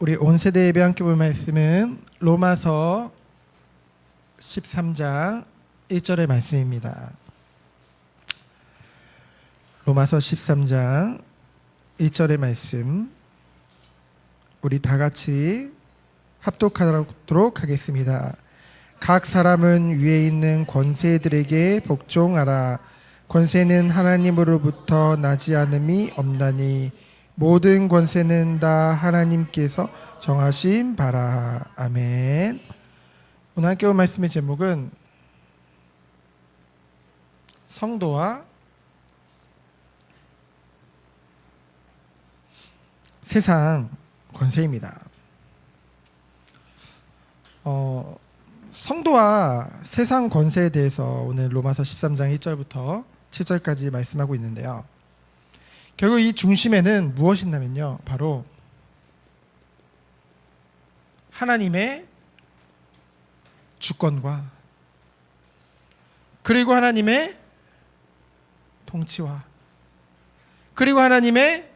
우리 온 세대 예배 함께 볼 말씀은 로마서 13장 1절의 말씀입니다. 로마서 13장 1절의 말씀 우리 다 같이 합독하도록 하겠습니다. 각 사람은 위에 있는 권세들에게 복종하라. 권세는 하나님으로부터 나지 않음이 없나니 모든 권세는 다 하나님께서 정하신 바라. 아멘. 오늘 함께 온 말씀의 제목은 성도와 세상 권세입니다. 어, 성도와 세상 권세에 대해서 오늘 로마서 13장 1절부터 7절까지 말씀하고 있는데요. 결국 이 중심에는 무엇이 있냐면요. 바로 하나님의 주권과 그리고 하나님의 통치와 그리고 하나님의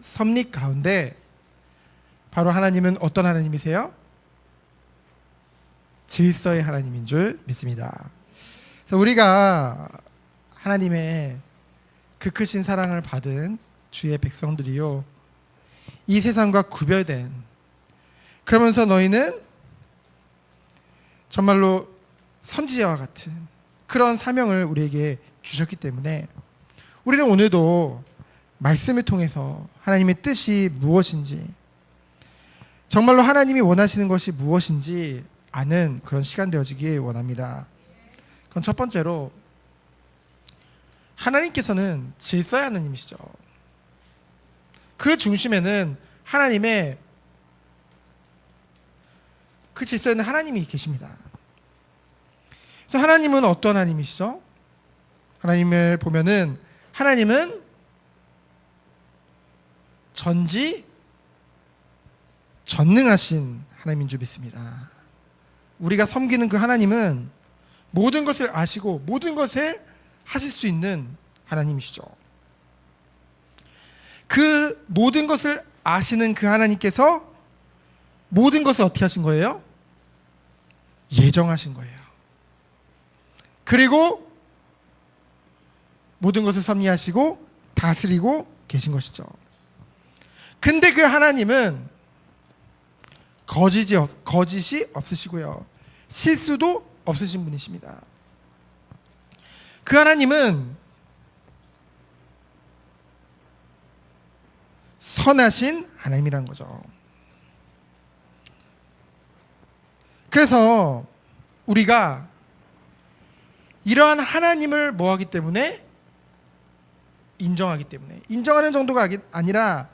섭리 가운데 바로 하나님은 어떤 하나님이세요? 질서의 하나님인 줄 믿습니다. 그래서 우리가 하나님의 그 크신 사랑을 받은 주의 백성들이요. 이 세상과 구별된 그러면서 너희는 정말로 선지자와 같은 그런 사명을 우리에게 주셨기 때문에 우리는 오늘도 말씀을 통해서 하나님의 뜻이 무엇인지 정말로 하나님이 원하시는 것이 무엇인지 아는 그런 시간 되어지길 원합니다. 그건 첫 번째로 하나님께서는 질서의 하나님이시죠. 그 중심에는 하나님의 그 질서에는 하나님이 계십니다. 그래서 하나님은 어떤 하나님이시죠? 하나님을 보면은 하나님은 전지 전능하신 하나님인 줄 믿습니다. 우리가 섬기는 그 하나님은 모든 것을 아시고 모든 것을 하실 수 있는 하나님이시죠. 그 모든 것을 아시는 그 하나님께서 모든 것을 어떻게 하신 거예요? 예정하신 거예요. 그리고 모든 것을 섭리하시고 다스리고 계신 것이죠. 근데 그 하나님은 거짓이, 없- 거짓이 없으시고요. 실수도 없으신 분이십니다. 그 하나님은 선하신 하나님이란 거죠. 그래서 우리가 이러한 하나님을 뭐하기 때문에? 인정하기 때문에. 인정하는 정도가 아니라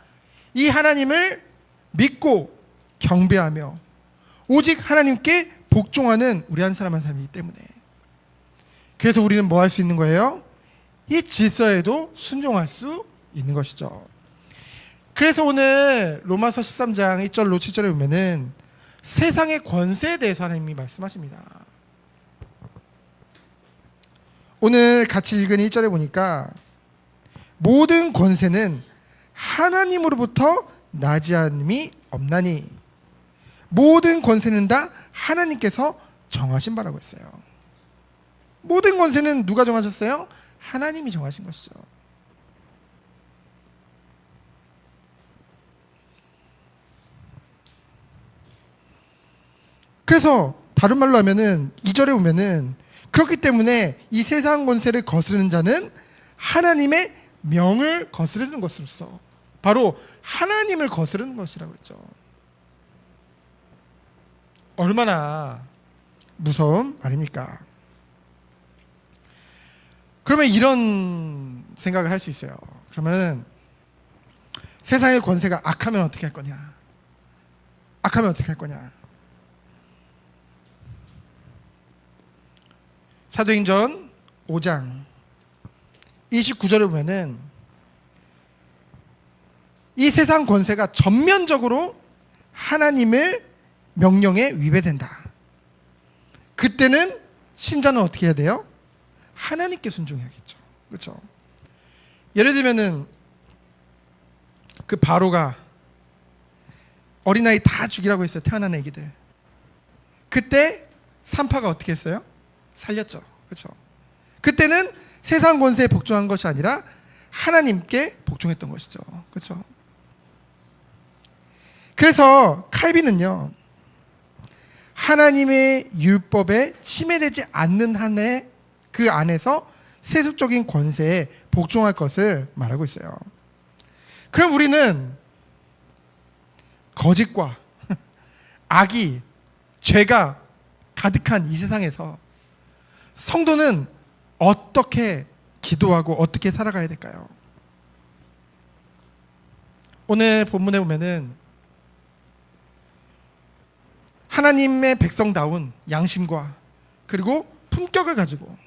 이 하나님을 믿고 경배하며 오직 하나님께 복종하는 우리 한 사람 한 사람이기 때문에 그래서 우리는 뭐 할 수 있는 거예요? 이 질서에도 순종할 수 있는 것이죠. 그래서 오늘 로마서 13장 1절로 7절에 보면은 세상의 권세에 대해서 하나님이 말씀하십니다. 오늘 같이 읽은 1절에 보니까 모든 권세는 하나님으로부터 나지 않음이 없나니 모든 권세는 다 하나님께서 정하신 바라고 했어요. 모든 권세는 누가 정하셨어요? 하나님이 정하신 것이죠. 그래서 다른 말로 하면은 2절에 보면은 그렇기 때문에 이 세상 권세를 거스르는 자는 하나님의 명을 거스르는 것으로서 바로 하나님을 거스르는 것이라고 했죠. 얼마나 무서운 말입니까? 그러면 이런 생각을 할 수 있어요. 그러면은 세상의 권세가 악하면 어떻게 할 거냐? 악하면 어떻게 할 거냐? 사도행전 5장 29절에 보면은 이 세상 권세가 전면적으로 하나님을 명령에 위배된다. 그때는 신자는 어떻게 해야 돼요? 하나님께 순종해야겠죠. 그렇죠? 예를 들면은 그 바로가 어린아이 다 죽이라고 했어요. 태어난 애기들. 그때 산파가 어떻게 했어요? 살렸죠. 그렇죠? 그때는 세상 권세에 복종한 것이 아니라 하나님께 복종했던 것이죠. 그렇죠? 그래서 칼빈은요. 하나님의 율법에 침해되지 않는 한에 그 안에서 세속적인 권세에 복종할 것을 말하고 있어요. 그럼 우리는 거짓과 악이 죄가 가득한 이 세상에서 성도는 어떻게 기도하고 어떻게 살아가야 될까요? 오늘 본문에 보면은 하나님의 백성다운 양심과 그리고 품격을 가지고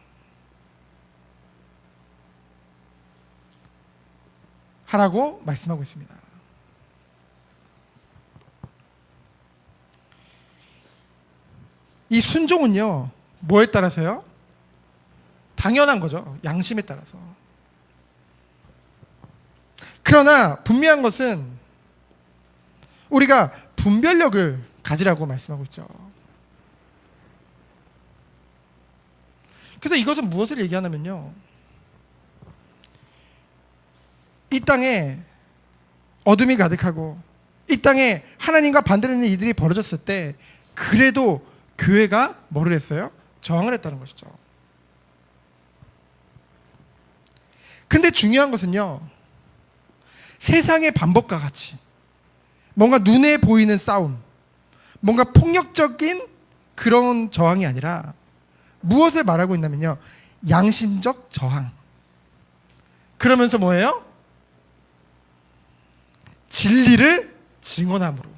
하라고 말씀하고 있습니다. 이 순종은요, 뭐에 따라서요? 당연한 거죠. 양심에 따라서. 그러나 분명한 것은 우리가 분별력을 가지라고 말씀하고 있죠. 그래서 이것은 무엇을 얘기하냐면요. 이 땅에 어둠이 가득하고 이 땅에 하나님과 반대되는 이들이 벌어졌을 때 그래도 교회가 뭐를 했어요? 저항을 했다는 것이죠. 근데 중요한 것은요. 세상의 반복과 같이 뭔가 눈에 보이는 싸움, 뭔가 폭력적인 그런 저항이 아니라 무엇을 말하고 있냐면요. 양심적 저항. 그러면서 뭐예요? 진리를 증언함으로.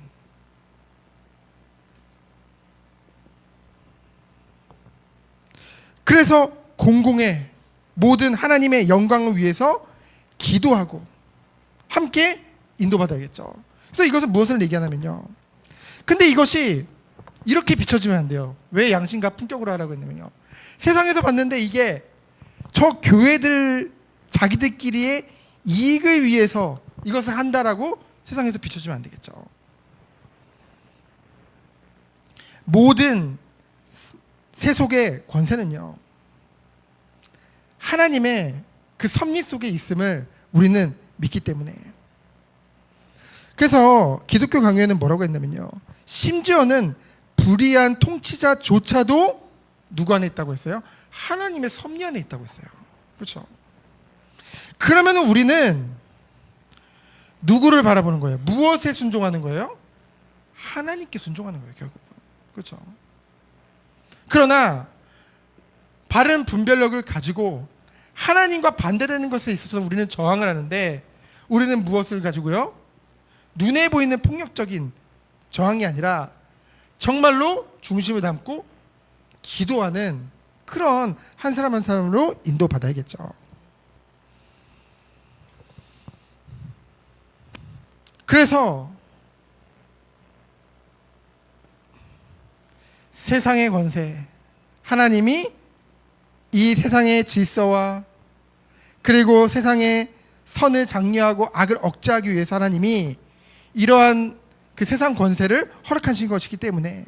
그래서 공공의 모든 하나님의 영광을 위해서 기도하고 함께 인도받아야겠죠. 그래서 이것은 무엇을 얘기하냐면요. 근데 이것이 이렇게 비춰지면 안 돼요. 왜 양심과 품격으로 하라고 했냐면요. 세상에서 봤는데 이게 저 교회들 자기들끼리의 이익을 위해서 이것을 한다라고 세상에서 비춰지면 안 되겠죠. 모든 세속의 권세는요. 하나님의 그 섭리 속에 있음을 우리는 믿기 때문에. 그래서 기독교 강요에는 뭐라고 했냐면요. 심지어는 불의한 통치자조차도 누구 안에 있다고 했어요? 하나님의 섭리 안에 있다고 했어요. 그렇죠? 그러면 우리는 누구를 바라보는 거예요? 무엇에 순종하는 거예요? 하나님께 순종하는 거예요, 결국. 그렇죠? 그러나 바른 분별력을 가지고 하나님과 반대되는 것에 있어서 우리는 저항을 하는데 우리는 무엇을 가지고요? 눈에 보이는 폭력적인 저항이 아니라 정말로 중심을 담고 기도하는 그런 한 사람 한 사람으로 인도받아야겠죠. 그래서 세상의 권세, 하나님이 이 세상의 질서와 그리고 세상의 선을 장려하고 악을 억제하기 위해서 하나님이 이러한 그 세상 권세를 허락하신 것이기 때문에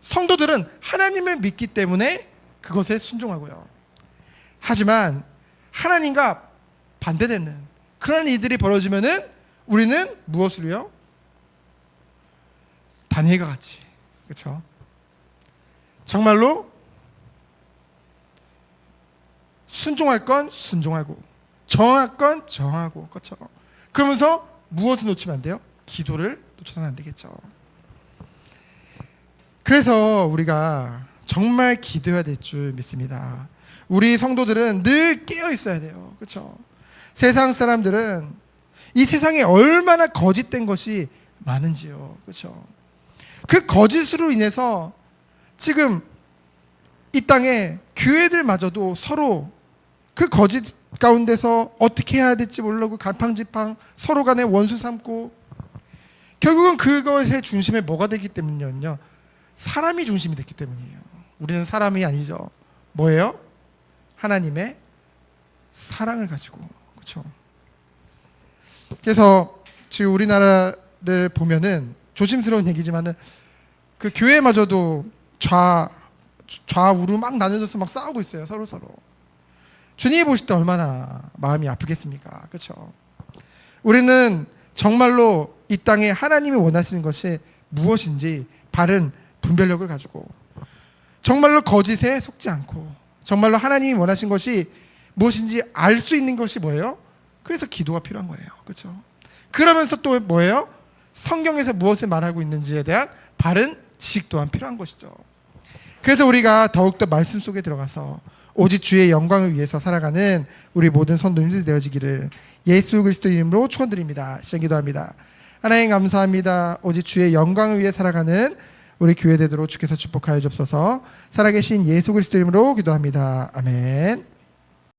성도들은 하나님을 믿기 때문에 그것에 순종하고요. 하지만 하나님과 반대되는 그런 일들이 벌어지면은 우리는 무엇으로요? 다니엘과 같이 그렇죠? 정말로 순종할 건 순종하고 정할 건 정하고 그렇죠? 그러면서 무엇을 놓치면 안 돼요? 기도를 놓쳐서는 안 되겠죠. 그래서 우리가 정말 기도해야 될 줄 믿습니다. 우리 성도들은 늘 깨어 있어야 돼요. 그렇죠? 세상 사람들은 이 세상에 얼마나 거짓된 것이 많은지요. 그렇죠? 그 거짓으로 인해서 지금 이 땅에 교회들마저도 서로 그 거짓 가운데서 어떻게 해야 될지 모르고 갈팡질팡 서로 간에 원수 삼고 결국은 그것의 중심에 뭐가 되기 때문이요? 사람이 중심이 됐기 때문이에요. 우리는 사람이 아니죠. 뭐예요? 하나님의 사랑을 가지고 그렇죠. 그래서 지금 우리나라를 보면은 조심스러운 얘기지만은 그 교회마저도 좌 좌우로 막 나눠져서 막 싸우고 있어요 서로 서로. 주님이 보실 때 얼마나 마음이 아프겠습니까? 그렇죠? 우리는 정말로 이 땅에 하나님이 원하시는 것이 무엇인지 바른 분별력을 가지고 정말로 거짓에 속지 않고 정말로 하나님이 원하신 것이 무엇인지 알 수 있는 것이 뭐예요? 그래서 기도가 필요한 거예요. 그렇죠? 그러면서 또 뭐예요? 성경에서 무엇을 말하고 있는지에 대한 바른 지식 또한 필요한 것이죠. 그래서 우리가 더욱더 말씀 속에 들어가서 오직 주의 영광을 위해서 살아가는 우리 모든 성도님들이 되어지기를 예수 그리스도 이름으로 축원드립니다. 시작 기도합니다. 하나님 감사합니다. 오직 주의 영광을 위해 살아가는 우리 교회 되도록 주께서 축복하여 주옵소서. 살아계신 예수 그리스도 이름으로 기도합니다. 아멘.